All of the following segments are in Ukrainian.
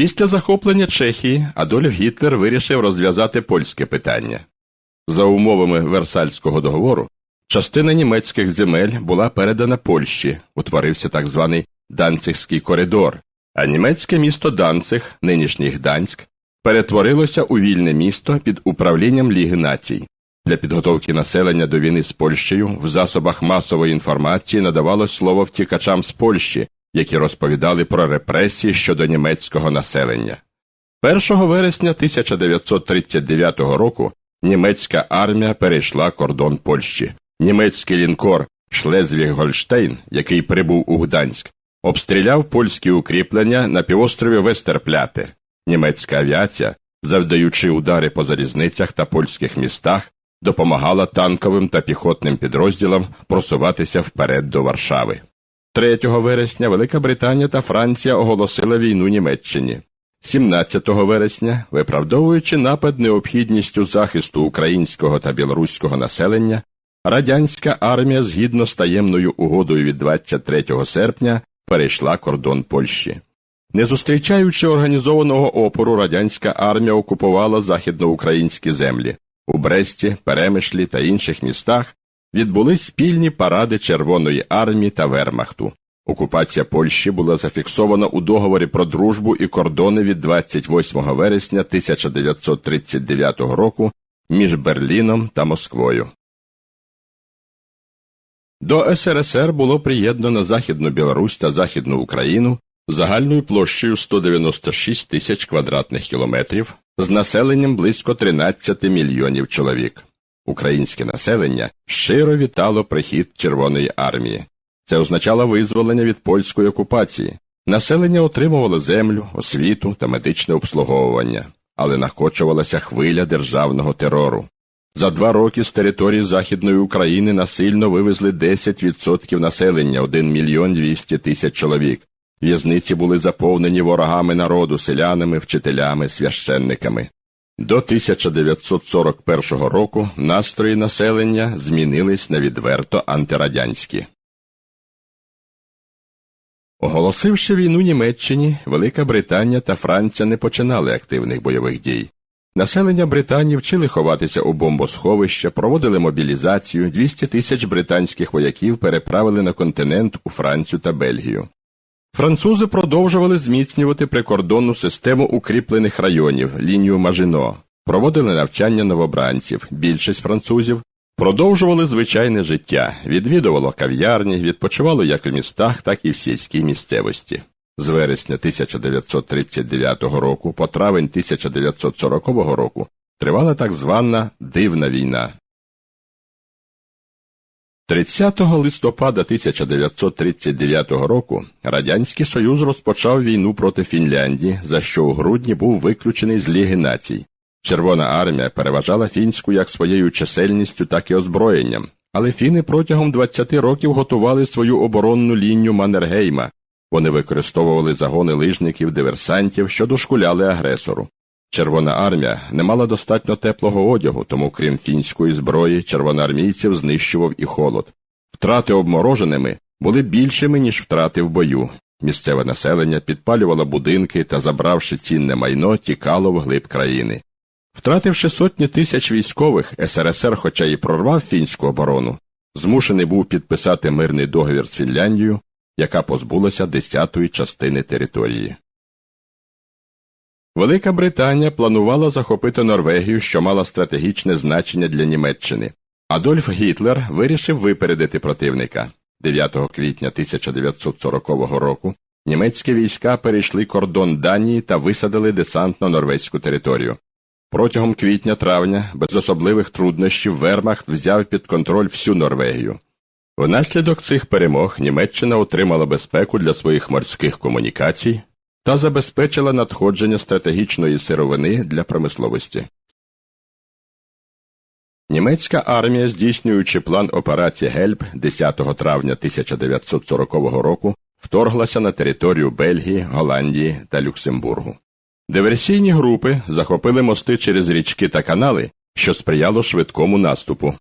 Після захоплення Чехії Адольф Гітлер вирішив розв'язати польське питання. За умовами Версальського договору, частина німецьких земель була передана Польщі, утворився так званий Данцигський коридор, а німецьке місто Данциг, нинішній Гданськ, перетворилося у вільне місто під управлінням Ліги націй. Для підготовки населення до війни з Польщею в засобах масової інформації надавалось слово втікачам з Польщі, які розповідали про репресії щодо німецького населення. 1 вересня 1939 року німецька армія перейшла кордон Польщі. Німецький лінкор Шлезвіг-Гольштейн, який прибув у Гданськ, обстріляв польські укріплення на півострові Вестерпляте. Німецька авіація, завдаючи удари по залізницях та польських містах, допомагала танковим та піхотним підрозділам просуватися вперед до Варшави. 3 вересня Велика Британія та Франція оголосила війну Німеччині. 17 вересня, виправдовуючи напад необхідністю захисту українського та білоруського населення, радянська армія згідно з таємною угодою від 23 серпня перейшла кордон Польщі. Не зустрічаючи організованого опору, радянська армія окупувала західноукраїнські землі. У Бресті, Перемишлі та інших містах відбулись спільні паради Червоної армії та Вермахту. Окупація Польщі була зафіксована у договорі про дружбу і кордони від 28 вересня 1939 року між Берліном та Москвою. До СРСР було приєднано Західну Білорусь та Західну Україну загальною площею 196 тисяч квадратних кілометрів з населенням близько 13 мільйонів чоловік. Українське населення щиро вітало прихід Червоної армії. Це означало визволення від польської окупації. Населення отримувало землю, освіту та медичне обслуговування, але накочувалася хвиля державного терору. За два роки з території Західної України насильно вивезли 10% населення 1 мільйон 200 тисяч чоловік. В'язниці були заповнені ворогами народу, селянами, вчителями, священниками. До 1941 року настрої населення змінились на відверто антирадянські. Оголосивши війну Німеччині, Велика Британія та Франція не починали активних бойових дій. Населення Британії вчили ховатися у бомбосховища, проводили мобілізацію, 200 тисяч британських вояків переправили на континент у Францію та Бельгію. Французи продовжували зміцнювати прикордонну систему укріплених районів, лінію Мажино, проводили навчання новобранців, більшість французів продовжували звичайне життя, відвідувало кав'ярні, відпочивало як в містах, так і в сільській місцевості. З вересня 1939 року по травень 1940 року тривала так звана дивна війна. 30 листопада 1939 року Радянський Союз розпочав війну проти Фінляндії, за що у грудні був виключений з Ліги націй. Червона армія переважала фінську як своєю чисельністю, так і озброєнням, але фіни протягом 20 років готували свою оборонну лінію Маннергейма. Вони використовували загони лижників, диверсантів, що дошкуляли агресору. Червона армія не мала достатньо теплого одягу, тому, крім фінської зброї, червоноармійців знищував і холод. Втрати обмороженими були більшими, ніж втрати в бою. Місцеве населення підпалювало будинки та, забравши цінне майно, тікало вглиб країни. Втративши сотні тисяч військових, СРСР, хоча й прорвав фінську оборону, змушений був підписати мирний договір з Фінляндією, яка позбулася десятої частини території. Велика Британія планувала захопити Норвегію, що мала стратегічне значення для Німеччини. Адольф Гітлер вирішив випередити противника. 9 квітня 1940 року німецькі війська перейшли кордон Данії та висадили десант на норвезьку територію. Протягом квітня-травня без особливих труднощів Вермахт взяв під контроль всю Норвегію. Внаслідок цих перемог Німеччина отримала безпеку для своїх морських комунікацій та забезпечила надходження стратегічної сировини для промисловості. Німецька армія, здійснюючи план операції Гельб 10 травня 1940 року, вторглася на територію Бельгії, Голландії та Люксембургу. Диверсійні групи захопили мости через річки та канали, що сприяло швидкому наступу.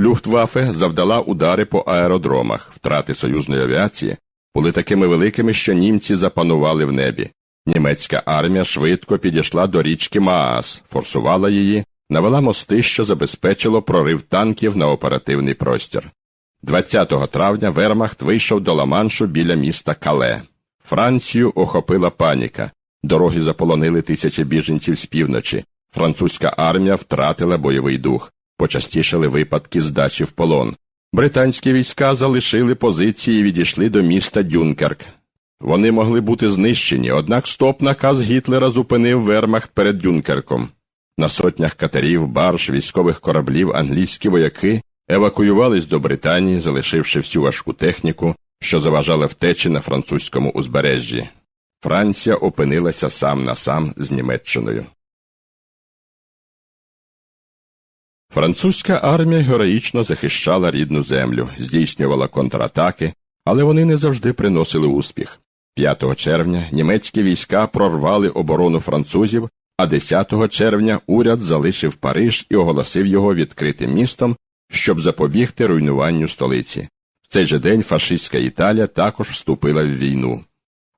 Люфтваффе завдала удари по аеродромах, втрати союзної авіації були такими великими, що німці запанували в небі. Німецька армія швидко підійшла до річки Маас, форсувала її, навела мости, що забезпечило прорив танків на оперативний простір. 20 травня Вермахт вийшов до Ла-Маншу біля міста Кале. Францію охопила паніка. Дороги заполонили тисячі біженців з півночі. Французька армія втратила бойовий дух, почастішали випадки здачі в полон. Британські війська залишили позиції і відійшли до міста Дюнкерк. Вони могли бути знищені, однак стоп-наказ Гітлера зупинив Вермахт перед Дюнкерком. На сотнях катерів, барж, військових кораблів англійські вояки евакуювались до Британії, залишивши всю важку техніку, що заважала втечі на французькому узбережжі. Франція опинилася сам на сам з Німеччиною. Французька армія героїчно захищала рідну землю, здійснювала контратаки, але вони не завжди приносили успіх. 5 червня німецькі війська прорвали оборону французів, а 10 червня уряд залишив Париж і оголосив його відкритим містом, щоб запобігти руйнуванню столиці. В цей же день фашистська Італія також вступила в війну.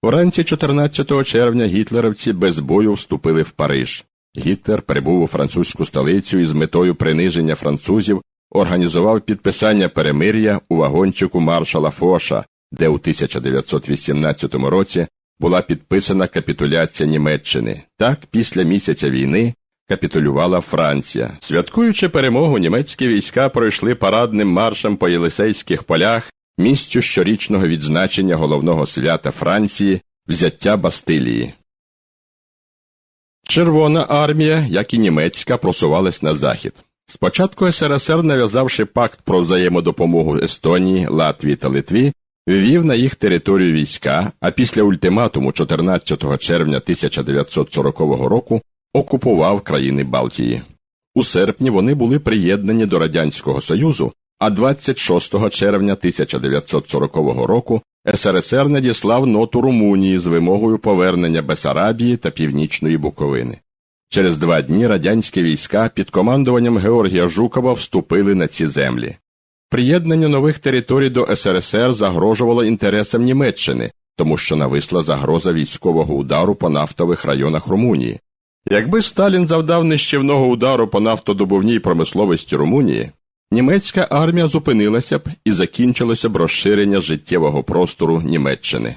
Вранці 14 червня гітлерівці без бою вступили в Париж. Гітлер прибув у французьку столицю і з метою приниження французів організував підписання перемир'я у вагончику маршала Фоша, де у 1918 році була підписана капітуляція Німеччини. Так, після місяця війни капітулювала Франція. Святкуючи перемогу, німецькі війська пройшли парадним маршем по Єлисейських полях, місцю щорічного відзначення головного свята Франції, взяття Бастилії. Червона армія, як і німецька, просувалась на захід. Спочатку СРСР, нав'язавши пакт про взаємодопомогу Естонії, Латвії та Литві, ввів на їх територію війська, а після ультиматуму 14 червня 1940 року окупував країни Балтії. У серпні вони були приєднані до Радянського Союзу, а 26 червня 1940 року СРСР надіслав ноту Румунії з вимогою повернення Бесарабії та Північної Буковини. Через два дні радянські війська під командуванням Георгія Жукова вступили на ці землі. Приєднання нових територій до СРСР загрожувало інтересам Німеччини, тому що нависла загроза військового удару по нафтових районах Румунії. Якби Сталін завдав нищівного удару по нафтодобувній промисловості Румунії, німецька армія зупинилася б і закінчилося б розширення життєвого простору Німеччини.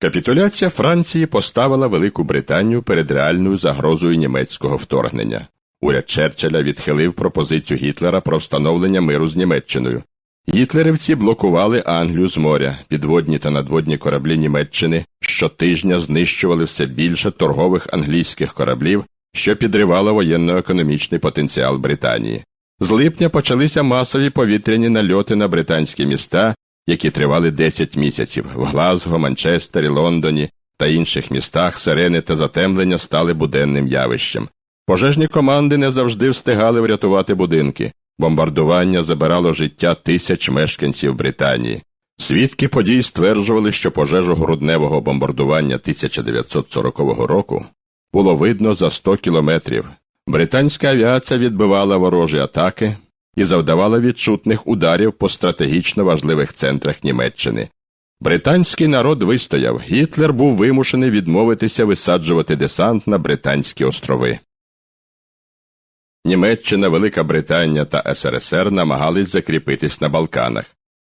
Капітуляція Франції поставила Велику Британію перед реальною загрозою німецького вторгнення. Уряд Черчилля відхилив пропозицію Гітлера про встановлення миру з Німеччиною. Гітлерівці блокували Англію з моря, підводні та надводні кораблі Німеччини щотижня знищували все більше торгових англійських кораблів, що підривало воєнно-економічний потенціал Британії. З липня почалися масові повітряні нальоти на британські міста, які тривали 10 місяців в Глазго, Манчестері, Лондоні та інших містах сирени та затемлення стали буденним явищем. Пожежні команди не завжди встигали врятувати будинки. Бомбардування забирало життя тисяч мешканців Британії. Свідки подій стверджували, що пожежу грудневого бомбардування 1940 року було видно за 100 кілометрів. Британська авіація відбивала ворожі атаки і завдавала відчутних ударів по стратегічно важливих центрах Німеччини. Британський народ вистояв, Гітлер був вимушений відмовитися висаджувати десант на Британські острови. Німеччина, Велика Британія та СРСР намагались закріпитись на Балканах.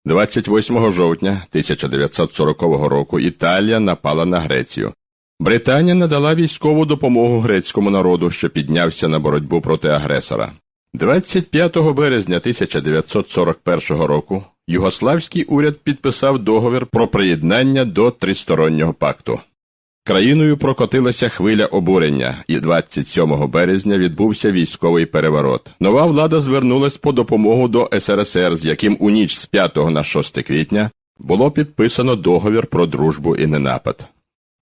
28 жовтня 1940 року Італія напала на Грецію. Британія надала військову допомогу грецькому народу, що піднявся на боротьбу проти агресора. 25 березня 1941 року Югославський уряд підписав договір про приєднання до Тристороннього пакту. Країною прокотилася хвиля обурення, і 27 березня відбувся військовий переворот. Нова влада звернулась по допомогу до СРСР, з яким у ніч з 5 на 6 квітня було підписано договір про дружбу і ненапад.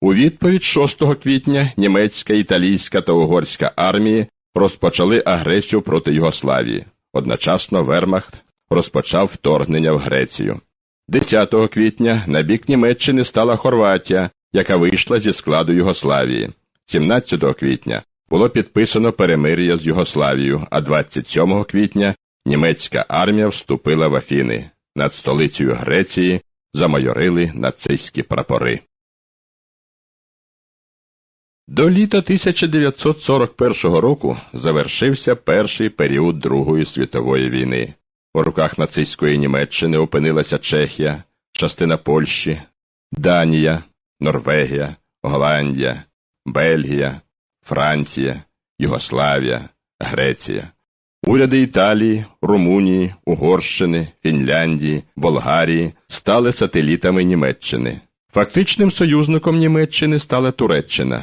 У відповідь 6 квітня німецька, італійська та угорська армії розпочали агресію проти Югославії. Одночасно Вермахт розпочав вторгнення в Грецію. 10 квітня на бік Німеччини стала Хорватія, яка вийшла зі складу Югославії. 17 квітня було підписано перемир'я з Югославією, а 27 квітня німецька армія вступила в Афіни. Над столицею Греції замайорили нацистські прапори. До літа 1941 року завершився перший період Другої світової війни. У руках нацистської Німеччини опинилася Чехія, частина Польщі, Данія, Норвегія, Голландія, Бельгія, Франція, Югославія, Греція. Уряди Італії, Румунії, Угорщини, Фінляндії, Болгарії стали сателітами Німеччини. Фактичним союзником Німеччини стала Туреччина.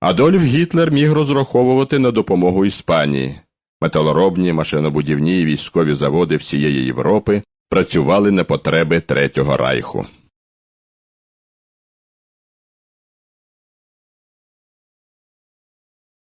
Адольф Гітлер міг розраховувати на допомогу Іспанії. Металоробні, машинобудівні і військові заводи всієї Європи працювали на потреби Третього райху.